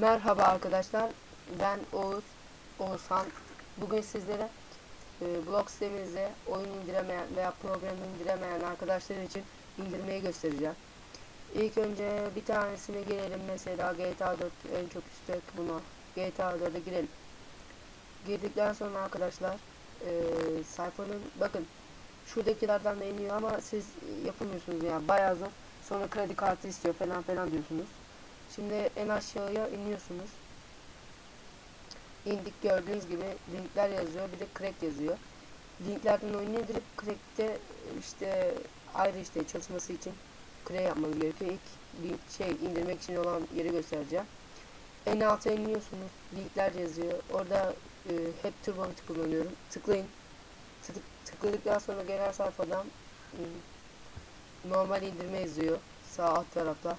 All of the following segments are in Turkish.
Merhaba arkadaşlar. Ben Oğuz, Oğuzhan. Bugün sizlere e, blog sitemizde oyun indiremeyen veya program indiremeyen arkadaşlar için indirmeyi göstereceğim. İlk önce bir tanesine girelim. Mesela GTA 4 en çok istek buna. GTA 4'e girelim. Girdikten sonra arkadaşlar e, sayfanın bakın şuradakilerden de iniyor ama siz yapamıyorsunuz yani bayağı zor. Sonra kredi kartı istiyor falan falan diyorsunuz. Şimdi en aşağıya iniyorsunuz. İndik gördüğünüz gibi linkler yazıyor. Bir de crack yazıyor. Linklerden oyunu indirip crack'te işte ayrı işte çalışması için crack yapmanız gerekiyor. İlk link şey indirmek için olan yeri göstereceğim. En alta iniyorsunuz. Linkler yazıyor. Orada e, hep turbo bit kullanıyorum. Tıklayın. Tık, tıkladıktan sonra genel sayfadan e, normal indirme yazıyor. Sağ alt tarafta.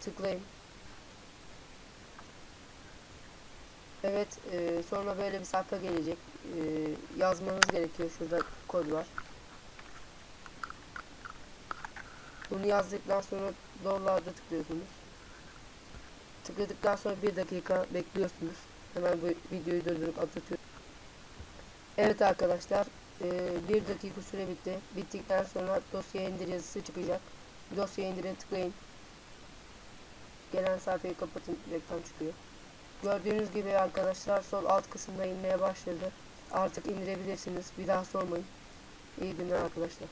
Tıklayın. Evet, e, sonra böyle bir sayfa gelecek. E, yazmanız gerekiyor. Şurada kod var. Bunu yazdıktan sonra download'a tıklıyorsunuz. Tıkladıktan sonra bir dakika bekliyorsunuz. Hemen bu videoyu durdurup atlatıyorum. Evet arkadaşlar, e, bir dakika süre bitti. Bittikten sonra dosya indir yazısı çıkacak. Dosya indire tıklayın. Gelen sayfayı kapatın, reklam çıkıyor. Gördüğünüz gibi arkadaşlar sol alt kısımda inmeye başladı. Artık indirebilirsiniz. Bir daha sormayın. İyi günler arkadaşlar.